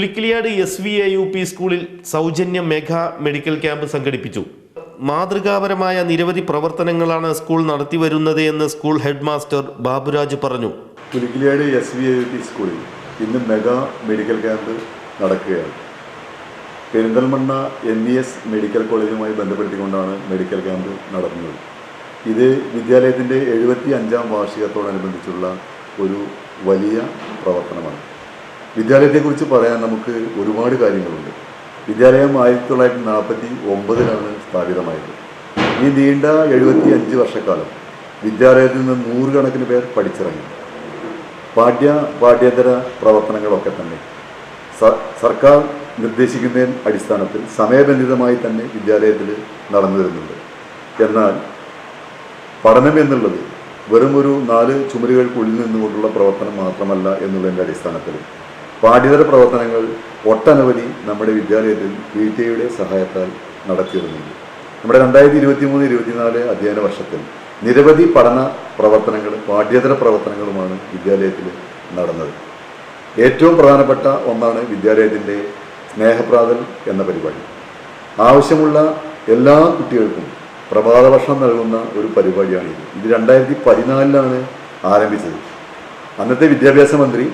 Pulikkiliyad S V A U P സ്കൂളിൽ സൗജന്യ mega medical camp സംഘടിപ്പിച്ചു. മാതൃകാപരമായ നിരവധി പ്രവർത്തനങ്ങളാണ് സ്കൂൾ നടത്തിവരുന്നത് എന്ന് സ്കൂൾ ഹെഡ് മാസ്റ്റർ ബാബുരാജ് പറഞ്ഞു. Pulikkiliyad S V A U P സ്കൂളിൽ ഇന്ന് മെഗാ മെഡിക്കൽ ക്യാമ്പ് നടക്കുകയാണ്. Perinthalmanna M E S medical കോളേജുമായി ബന്ധപ്പെടുത്തിക്കൊണ്ടാണ് മെഡിക്കൽ ക്യാമ്പ് നടത്തുന്നത് ഇത് വിദ്യാലയത്തിന്റെ എഴുപത്തി അഞ്ചാം വാർഷികത്തോടനുബന്ധിച്ചുള്ള ഒരു വലിയ പ്രവർത്തനമാണ്. വിദ്യാലയത്തെക്കുറിച്ച് പറയാൻ നമുക്ക് ഒരുപാട് കാര്യങ്ങളുണ്ട്. വിദ്യാലയം ആയിരത്തി തൊള്ളായിരത്തി നാൽപ്പത്തി ഒമ്പതിലാണ് സ്ഥാപിതമായത്. ഈ നീണ്ട എഴുപത്തി അഞ്ച് വർഷക്കാലം വിദ്യാലയത്തിൽ നിന്ന് നൂറുകണക്കിന് പേർ പഠിച്ചിറങ്ങി. പാഠ്യ പാഠ്യേതര പ്രവർത്തനങ്ങളൊക്കെ തന്നെ. സർക്കാർ നിർദ്ദേശിക്കുന്നതിന് അടിസ്ഥാനത്തിൽ സമയബന്ധിതമായി തന്നെ വിദ്യാലയത്തിൽ നടന്നു വരുന്നുണ്ട്. എന്നാൽ പഠനം എന്നുള്ളത് വെറും ഒരു നാല് ചുമരുകൾക്കുള്ളിൽ നിന്നുകൊണ്ടുള്ള പ്രവർത്തനം മാത്രമല്ല എന്നുള്ളതിന്റെ അടിസ്ഥാനത്തിൽ പാഠ്യേതര പ്രവർത്തനങ്ങൾ ഒട്ടനവധി നമ്മുടെ വിദ്യാലയത്തിൽ പി ടി ഐയുടെ സഹായത്താൽ നടത്തിയിരുന്നുണ്ട്. നമ്മുടെ രണ്ടായിരത്തി ഇരുപത്തി മൂന്ന് ഇരുപത്തിനാല് അധ്യയന വർഷത്തിൽ നിരവധി പഠന പ്രവർത്തനങ്ങൾ പാഠ്യേതര പ്രവർത്തനങ്ങളുമാണ് വിദ്യാലയത്തിൽ നടന്നത്. ഏറ്റവും പ്രധാനപ്പെട്ട ഒന്നാണ് വിദ്യാലയത്തിന്റെ സ്നേഹപ്രാതൽ എന്ന പരിപാടി. ആവശ്യമുള്ള എല്ലാ കുട്ടികൾക്കും പ്രഭാത ഭക്ഷണം നൽകുന്ന ഒരു പരിപാടിയാണിത്. ഇത് രണ്ടായിരത്തി പതിനാലിലാണ് ആരംഭിച്ചത്. അന്നത്തെ വിദ്യാഭ്യാസ മന്ത്രി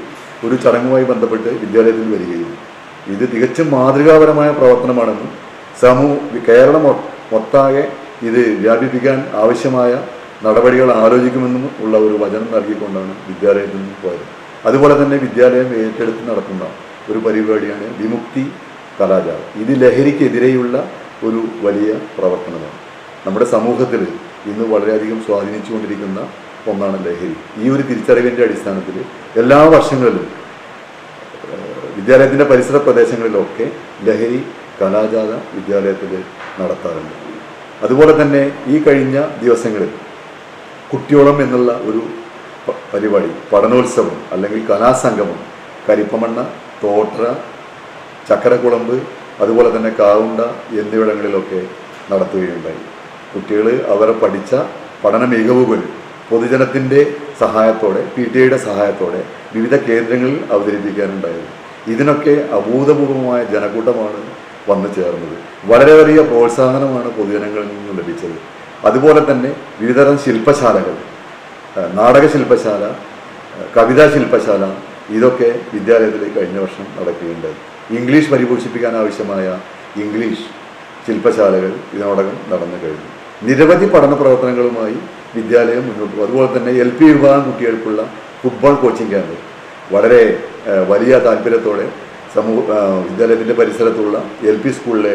ഒരു ചടങ്ങുമായി ബന്ധപ്പെട്ട് വിദ്യാലയത്തിൽ വരികയും. ഇത് തികച്ചും മാതൃകാപരമായ പ്രവർത്തനമാണെന്നും സമൂഹ കേരളം മൊത്താകെ ഇത് വ്യാപിപ്പിക്കാൻ ആവശ്യമായ നടപടികൾ ആലോചിക്കുമെന്നും ഉള്ള ഒരു വചനം നൽകിക്കൊണ്ടാണ് വിദ്യാലയത്തിൽ നിന്ന് പോയത്. അതുപോലെ തന്നെ വിദ്യാലയം ഏറ്റെടുത്ത് നടത്തുന്ന ഒരു പരിപാടിയാണ് വിമുക്തി കലാചാരം ഇത് ലഹരിക്കെതിരെയുള്ള ഒരു വലിയ പ്രവർത്തനമാണ്. നമ്മുടെ സമൂഹത്തിൽ ഇന്ന് വളരെയധികം സ്വാധീനിച്ചുകൊണ്ടിരിക്കുന്ന ഒന്നാണ് ലഹരി ഈ ഒരു തിരിച്ചറിവിന്റെ അടിസ്ഥാനത്തിൽ എല്ലാ വർഷങ്ങളിലും വിദ്യാലയത്തിന്റെ പരിസര പ്രദേശങ്ങളിലൊക്കെ ലഹരി കലാജാഥ വിദ്യാലയത്തിൽ നടത്താറുണ്ട്. അതുപോലെ തന്നെ ഈ കഴിഞ്ഞ ദിവസങ്ങളിൽ കുട്ടിയോളം എന്നുള്ള ഒരു പരിപാടി പഠനോത്സവം അല്ലെങ്കിൽ കലാസംഗമം കരിപ്പമണ്ണ തോട്ട ചക്കരക്കുളമ്പ് അതുപോലെ തന്നെ കാവുണ്ട എന്നിവിടങ്ങളിലൊക്കെ നടത്തുകയുണ്ടായി. കുട്ടികൾ അവരെ പഠിച്ച പഠന മികവുകൾ പൊതുജനത്തിന്റെ സഹായത്തോടെ പി ടി ഐയുടെ സഹായത്തോടെ വിവിധ കേന്ദ്രങ്ങളിൽ അവതരിപ്പിക്കാനുണ്ടായത് ഇതിനൊക്കെ അഭൂതപൂർവമായ ജനക്കൂട്ടമാണ് വന്നു ചേർന്നത്. വളരെ വലിയ പ്രോത്സാഹനമാണ് പൊതുജനങ്ങളിൽ നിന്ന് ലഭിച്ചത്. അതുപോലെ തന്നെ വിവിധതരം ശില്പശാലകൾ നാടകശില്പശാല നാടക ശില്പശാല കവിതാ ശില്പശാല ഇതൊക്കെ വിദ്യാലയത്തിൽ കഴിഞ്ഞ വർഷം നടക്കുകയുണ്ടായി. ഇംഗ്ലീഷ് പരിപോഷിപ്പിക്കാൻ ആവശ്യമായ ഇംഗ്ലീഷ് ശില്പശാലകൾ ഇതിനോടകം നടന്നു കഴിഞ്ഞു. നിരവധി പഠന പ്രവർത്തനങ്ങളുമായി വിദ്യാലയം മുന്നോട്ട് പോകും. അതുപോലെ തന്നെ എൽ പി വിഭാഗം കുട്ടികൾക്കുള്ള ഫുട്ബോൾ കോച്ചിങ് ക്യാമ്പ്. വളരെ വലിയ താല്പര്യത്തോടെ സമൂഹ വിദ്യാലയത്തിന്റെ പരിസരത്തുള്ള എൽ പി സ്കൂളിലെ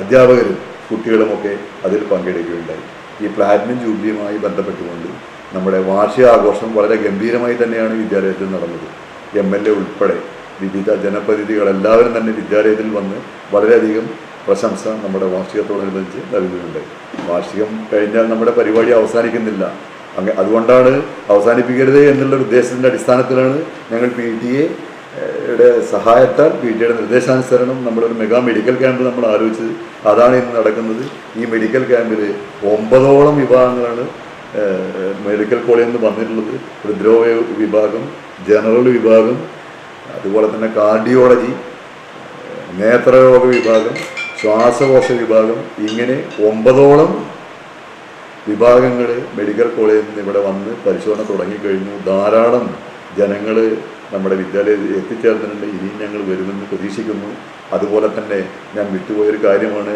അധ്യാപകരും കുട്ടികളുമൊക്കെ അതിൽ പങ്കെടുക്കുകയുണ്ടായി. ഈ പ്ലാറ്റിനം ജൂബിലിയുമായി ബന്ധപ്പെട്ടുകൊണ്ട് നമ്മുടെ വാർഷികാഘോഷം വളരെ ഗംഭീരമായി തന്നെയാണ് വിദ്യാലയത്തിൽ നടന്നത്. എം എൽ എ ഉൾപ്പെടെ വിവിധ ജനപ്രതിനിധികൾ എല്ലാവരും തന്നെ വിദ്യാലയത്തിൽ വന്ന് വളരെയധികം പ്രശംസ നമ്മുടെ വാർഷികത്തോടനുബന്ധിച്ച് നൽകുന്നുണ്ട്. വാർഷികം കഴിഞ്ഞാൽ നമ്മുടെ പരിപാടി അവസാനിക്കുന്നില്ല. അങ്ങ അതുകൊണ്ടാണ് അവസാനിപ്പിക്കരുത് എന്നുള്ള ഉദ്ദേശത്തിന്റെ അടിസ്ഥാനത്തിലാണ് ഞങ്ങൾ പി ടി എയുടെ സഹായത്താൽ പി ടി എയുടെ നിർദ്ദേശാനുസരണം നമ്മളൊരു മെഗാ മെഡിക്കൽ ക്യാമ്പ് നമ്മൾ ആലോചിച്ചത്. അതാണ് ഇന്ന് നടക്കുന്നത്. ഈ മെഡിക്കൽ ക്യാമ്പിൽ ഒമ്പതോളം വിഭാഗങ്ങളാണ് മെഡിക്കൽ കോളേജിൽ നിന്ന് വന്നിട്ടുള്ളത്. ഹൃദ്രോഗ വിഭാഗം ജനറൽ വിഭാഗം അതുപോലെ തന്നെ കാർഡിയോളജി നേത്രരോഗ വിഭാഗം ശ്വാസകോശ വിഭാഗം ഇങ്ങനെ ഒമ്പതോളം വിഭാഗങ്ങൾ മെഡിക്കൽ കോളേജിൽ നിന്ന് ഇവിടെ വന്ന് പരിശോധന തുടങ്ങിക്കഴിഞ്ഞു. ധാരാളം ജനങ്ങൾ നമ്മുടെ വിദ്യാലയത്തിൽ എത്തിച്ചേർന്നിട്ടുണ്ട്. ഇനിയും ഞങ്ങൾ വരുമെന്ന് പ്രതീക്ഷിക്കുന്നു. അതുപോലെ തന്നെ ഞാൻ വിട്ടുപോയൊരു കാര്യമാണ്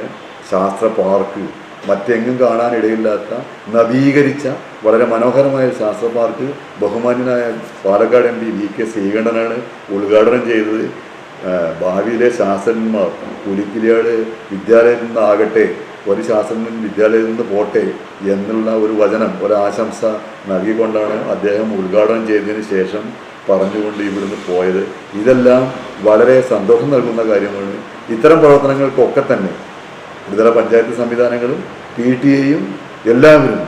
ശാസ്ത്ര പാർക്ക്. മറ്റെങ്ങും കാണാനിടയില്ലാത്ത നവീകരിച്ച വളരെ മനോഹരമായ ശാസ്ത്ര പാർക്ക് ബഹുമാന്യനായ Palakkad M P V K ശ്രീകണ്ഠനാണ് ഉദ്ഘാടനം ചെയ്തത്. ഭാവിയിലെ ശാസ്ത്രന്മാർ പുലിക്കിലിയാട് വിദ്യാലയത്തിൽ നിന്നാകട്ടെ ഒരു ശാസ്ത്രജ്ഞൻ വിദ്യാലയത്തിൽ നിന്ന് പോട്ടെ എന്നുള്ള ഒരു വചനം ഒരാശംസ നൽകിക്കൊണ്ടാണ് അദ്ദേഹം ഉദ്ഘാടനം ചെയ്തതിന് ശേഷം പറഞ്ഞുകൊണ്ട് ഇവിടുന്ന് പോയത്. ഇതെല്ലാം വളരെ സന്തോഷം നൽകുന്ന കാര്യമാണ്. ഇത്തരം പ്രവർത്തനങ്ങൾക്കൊക്കെ തന്നെ വിവിധ പഞ്ചായത്ത് സംവിധാനങ്ങളും പി ടി എയും എല്ലാവരും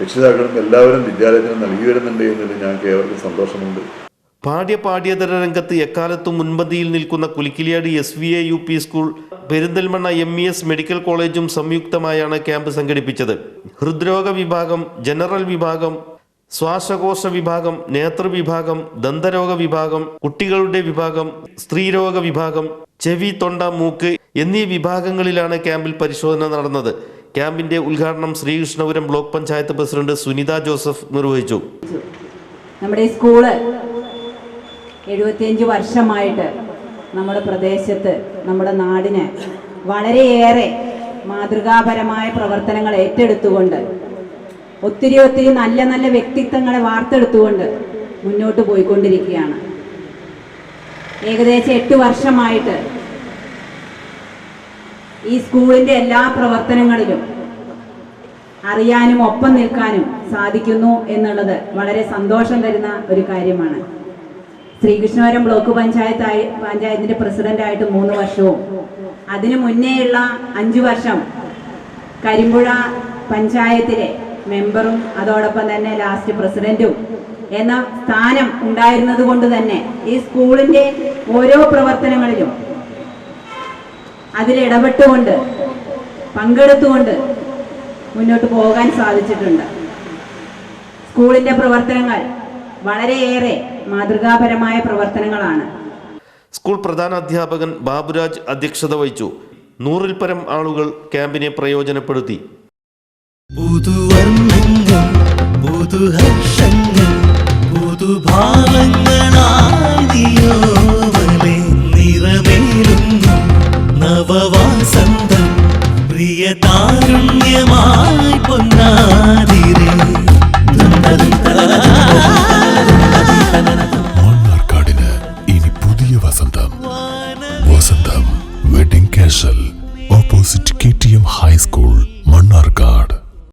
രക്ഷിതാക്കളും എല്ലാവരും വിദ്യാലയത്തിന് നൽകി വരുന്നുണ്ട് എന്നതിൽ ഞങ്ങൾക്ക് ഏവർക്കും സന്തോഷമുണ്ട്. പാഠ്യ പാഠ്യേതര രംഗത്ത് എക്കാലത്തും മുൻപന്തിയിൽ നിൽക്കുന്ന Kulikkiliyad S V A U P school Perinthalmanna M E S medical കോളേജും സംയുക്തമായാണ് ക്യാമ്പ് സംഘടിപ്പിച്ചത്. ഹൃദ്രോഗ വിഭാഗം ജനറൽ വിഭാഗം ശ്വാസകോശ വിഭാഗം നേതൃവിഭാഗം ദന്തരോഗ വിഭാഗം കുട്ടികളുടെ വിഭാഗം സ്ത്രീരോഗ വിഭാഗം ചെവി തൊണ്ട മൂക്ക് എന്നീ വിഭാഗങ്ങളിലാണ് ക്യാമ്പിൽ പരിശോധന നടന്നത്. ക്യാമ്പിന്റെ ഉദ്ഘാടനം ശ്രീകൃഷ്ണപുരം ബ്ലോക്ക് പഞ്ചായത്ത് പ്രസിഡന്റ് സുനിത ജോസഫ് നിർവഹിച്ചു. നമ്മുടെ സ്കൂൾ എഴുപത്തിയഞ്ച് വർഷമായിട്ട് നമ്മുടെ പ്രദേശത്ത് നമ്മുടെ നാടിന് വളരെയേറെ മാതൃകാപരമായ പ്രവർത്തനങ്ങൾ ഏറ്റെടുത്തുകൊണ്ട് ഒത്തിരി ഒത്തിരി നല്ല നല്ല വ്യക്തിത്വങ്ങളെ വാർത്തെടുത്തുകൊണ്ട് മുന്നോട്ട് പോയിക്കൊണ്ടിരിക്കുകയാണ്. ഏകദേശം എട്ട് വർഷമായിട്ട് ഈ സ്കൂളിന്റെ എല്ലാ പ്രവർത്തനങ്ങളിലും അറിയാനും ഒപ്പം നിൽക്കാനും സാധിക്കുന്നു എന്നുള്ളത് വളരെ സന്തോഷം തരുന്ന ഒരു കാര്യമാണ്. ശ്രീകൃഷ്ണപുരം ബ്ലോക്ക് പഞ്ചായത്തായി പഞ്ചായത്തിന്റെ പ്രസിഡന്റായിട്ട് മൂന്ന് വർഷവും. അതിനു മുന്നേയുള്ള അഞ്ചു വർഷം കരിമ്പുഴ പഞ്ചായത്തിലെ മെമ്പറും അതോടൊപ്പം തന്നെ ലാസ്റ്റ് പ്രസിഡന്റും എന്ന സ്ഥാനം ഉണ്ടായിരുന്നത് കൊണ്ട് തന്നെ ഈ സ്കൂളിന്റെ ഓരോ പ്രവർത്തനങ്ങളിലും അതിലിടപെട്ടുകൊണ്ട് പങ്കെടുത്തുകൊണ്ട് മുന്നോട്ട് പോകാൻ സാധിച്ചിട്ടുണ്ട്. സ്കൂളിന്റെ പ്രവർത്തനങ്ങൾ വളരെയേറെ മാതൃകാപരമായ പ്രവർത്തനങ്ങളാണ്. സ്കൂൾ പ്രധാന അധ്യാപകൻ ബാബുരാജ് അധ്യക്ഷത വഹിച്ചു. നൂറിൽ പരം ആളുകൾ ക്യാമ്പിനെ പ്രയോജനപ്പെടുത്തി. പുതുവർണങ്ങൾ പുതുഹർഷങ്ങൾ